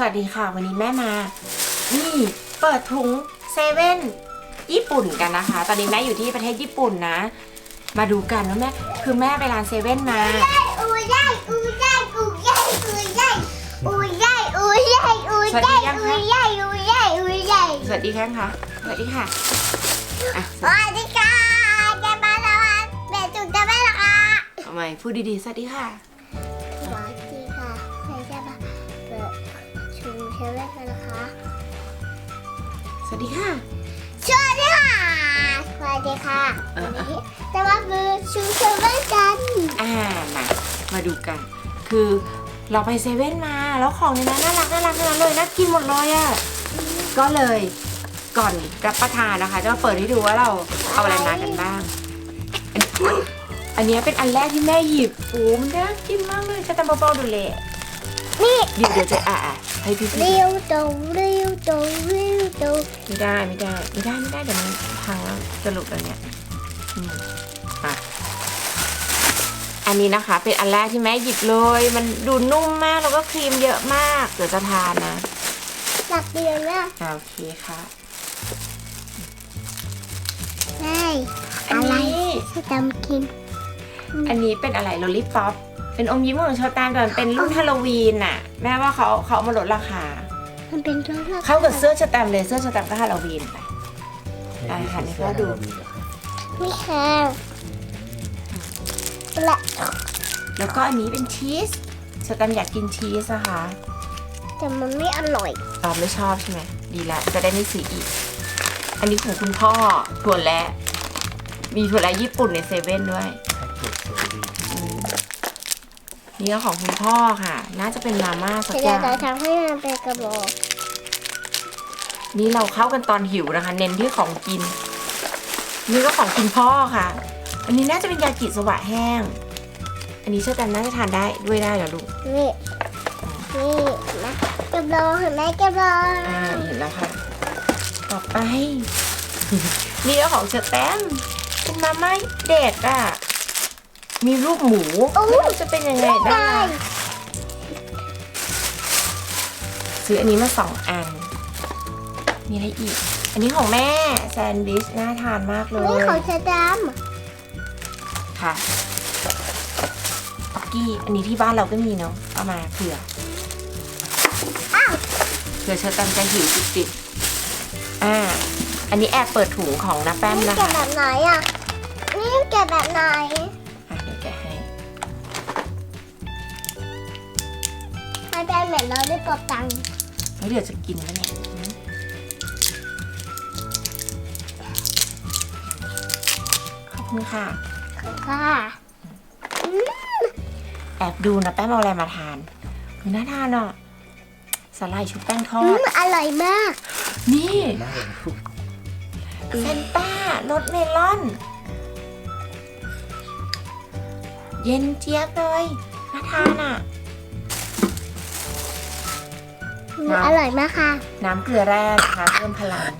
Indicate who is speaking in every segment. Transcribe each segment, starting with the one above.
Speaker 1: สวัสดีค่ะ วันนี้แม่มา นี่เปิดถุงเซเว่นญี่ปุ่นกันนะคะ ตอนนี้แม่อยู่ที่ประเทศญี่ปุ่นนะ มาดูกันว่าแม่คือแม่ไปร้านเซเว่นมา
Speaker 2: อูใหญ่อูใหญ่อูใหญ่อูใหญ่อูใหญ่อูใหญ่อูใหญ่อูใหญ่อูใหญ่อูใหญ่
Speaker 1: สวัสดีค่ะค่ะสวัสดีค่ะอะ
Speaker 2: สวัสดีค่ะจะมาแล้วแม่จุกจะไม่ละค่ะ
Speaker 1: ทำไมพูดดีๆสวัสดีค่ะ
Speaker 2: เทเว่นกันนะคะ
Speaker 1: สวัสดีค่ะ
Speaker 2: สวัสดีค่ะ สวัสดีค่ะ
Speaker 1: เออ
Speaker 2: วันนี้จะมาเปิดชุมเทเว่นกัน
Speaker 1: อ่ามามาดูกัน คือเราไปเซเว่นมา แล้วของในนั้นน่ารักน่ารักทั้งนั้นเลยน่ากินหมดเลยอะ่ะ ก็เลยก่อนรับประทานนะคะ จะมาเปิดให้ดูว่าเราเอาอะไรมากันบ้าง อันอันเนี้ยเป็นอันแรกที่แม่หยิบโอ้มันน่ากินมากเลยจะตำเบาๆดูเลย
Speaker 2: นี่
Speaker 1: เดี๋ยวเดี๋ยวจะอะอะให้พี่พี่
Speaker 2: เรียวโตเรียวโตเรียวโต
Speaker 1: ไม่ได้ไม่ได้ไม่ได้ไม่ได้เดี๋ยวมันพังแล้วสรุปแล้วเนี่ยอืมอะอันนี้นะคะ เป็นอันแรกที่แม่หยิบเลย มันดูนุ่มมากแล้วก็ครีมเยอะมากเดี๋ยวจะทานนะ
Speaker 2: หลักเดียวนะ
Speaker 1: อะโอเคค่ะ
Speaker 2: ใช่
Speaker 1: อัน
Speaker 2: อะไร
Speaker 1: นี้
Speaker 2: จะจำกิน
Speaker 1: อันนี้เป็นอะไรโลลิปป๊อป เป็นอมยิ้มของชาวตามแต่มันเป็นรุ่นฮาโลวีนน่ะ แม่ว่าเขาเขาเอามาลดราคา
Speaker 2: มันเป็นรสชาติ
Speaker 1: เข้ากับเสื้อชาแตมเลยเสื้อชาแตมก็ฮาโลวีนไป อะหันให้เขาดู
Speaker 2: ไม่แข็งและ
Speaker 1: แล้วก็อันนี้เป็นชีสชาแตมอยากกินชีสนะคะ
Speaker 2: แต่มันไม่อร่อย
Speaker 1: ตอมไม่ชอบใช่ไหมดีละจะได้ไม่ซื้ออีก อันนี้ของคุณพ่อถั่วและ มีถั่วและญี่ปุ่นในเซเว่นด้วยอืม นี่ก็ของคุณพ่อค่ะ น่าจะเป็นมาม่าสัก
Speaker 2: แต่
Speaker 1: อ
Speaker 2: เดี๋ย
Speaker 1: ย่าวง
Speaker 2: จะทำให้มันเป็นกระบอก
Speaker 1: นี่เราเข้ากันตอนหิวนะคะ เน้นที่ของกิน นี่ก็ของคุณพ่อค่ะ อันนี้น่าจะเป็นยากิสวะแห้ง อันนี้เชื่อกันน่าจะทานได้ด้วยได้เหรอลูก
Speaker 2: นี่นี่นะกระบอกเห็นไหมกระบอก
Speaker 1: อ่าเห็นแล้วค่ะ ต่อไป นี่ก็ของเชอร์แตมเป็นมาม่าเด็กอะ มีรูปหมูไม่รู้จะเป็นยังไงได้ ซื้ออันนี้มาสองอัน มีอะไรอีก อันนี้ของแม่แซนด์วิชน่าทานมากเลย
Speaker 2: นี่ของชาด
Speaker 1: ค่ะป๊อกกี้อันนี้ที่บ้านเราก็มีเนาะเอามาเผื่อำ
Speaker 2: อ้าว
Speaker 1: เผื่อเชอร์แตมจะหิวจิบๆอ่า อันนี้แอบเปิดถุงของน้าแป้ม
Speaker 2: นี่
Speaker 1: นะ
Speaker 2: แกะ
Speaker 1: คะ
Speaker 2: แบบไหนอะนี่แกะแบบไหน
Speaker 1: เป็
Speaker 2: นเหมือนเราได้กดตังค์
Speaker 1: แล้วเดี๋ยวจะกินแล้วเนี่ยอืมขอบคุณค่ะ
Speaker 2: ค่ะ
Speaker 1: แอบดูนะแป้งเอาอะไรมาทานคือน่าทานอะสไลด์ชุบแป้งทอ
Speaker 2: อื
Speaker 1: ด
Speaker 2: มอร่อยมาก
Speaker 1: นี่เซนต้ารสเมลอน เย็นเจี๊ยบเลยน่าทานอะ
Speaker 2: อืมอร่อยมากค่ะ
Speaker 1: น้ำเกลือแร่นะคะเพิ่มพลังอะ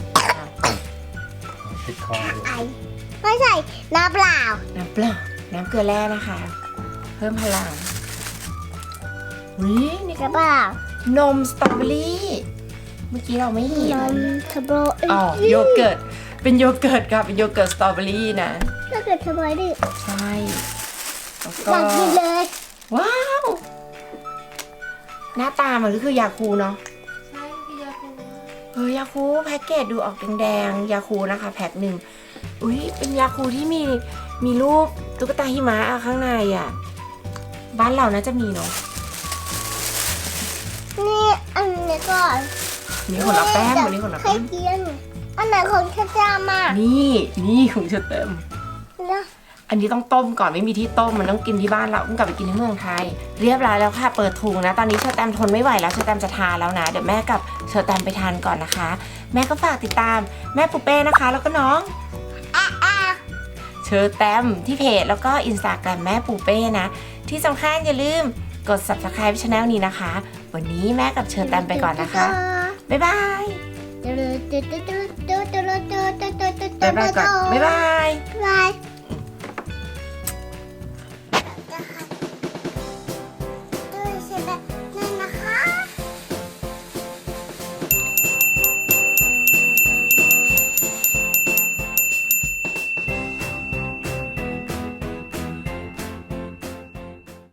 Speaker 3: ติดคอด้วย
Speaker 2: ไอไม่ใส่น้ำเปล่า
Speaker 1: น้ำเปล่า น้ำเกลือแร่นะคะ เพิ่มพลังวินี่ก็
Speaker 2: น้ำเปล่าน
Speaker 1: มสตรอเบอรี่ เมื่อกี้เราไม่เห็น
Speaker 2: นมทบโบ
Speaker 1: อ๋อโยเกิร์ต เป็นโยเกิร์ตค่ะ เป็นโยเกิร์ตสตรอเบอรี่นะ
Speaker 2: ถ้าเกิดทบโบดิ
Speaker 1: ใช่แล้ว
Speaker 2: อ
Speaker 1: ก็
Speaker 2: ยากกินเลย
Speaker 1: ว้าว หน้าตามันก็คือยาคูเนาะ
Speaker 4: ใช่คือยาคู
Speaker 1: เออยาคูแพ็กเกจดูออกแดงๆยาคูนะคะ แพ็คหนึ่งอุ้ยเป็นยาคูที่มีมีรูปตุ๊กตาหิมะอะข้างในอะ บ้านเราน่าจะมีเนาะ
Speaker 2: นี่อันนี้ก่อน
Speaker 1: มีคนเอาแป้งวันนี้คนเอา
Speaker 2: ใคร
Speaker 1: แป้ง
Speaker 2: กินอันไหนของชาจามา
Speaker 1: นี่นี่ของเชอเต็ม
Speaker 2: นะ
Speaker 1: อันนี้ต้องต้มก่อนไม่มีที่ต้มมันต้องกินที่บ้านเราต้องกลับไปกินที่เมืองไทย เรียบร้อยแล้วค่ะ เปิดถุงนะ ตอนนี้เชอแตมทนไม่ไหวแล้วเชอแตมจะทานแล้วนะ เดี๋ยวแม่กับเชอแตมไปทานก่อนนะคะ แม่ก็ฝากติดตามแม่ปุเป้นะคะ แล้วก็น้องเชอแตมที่เพจแล้วก็อินสตาแกรมแม่ปูเป้นะ ที่สำคัญอย่าลืมกด subscribe ช anel นี้นะคะ วันนี้แม่กับเชอแตมไปก่อนนะคะ บ๊ายบายบ๊ายบายก่อนบ๊าย
Speaker 2: บาย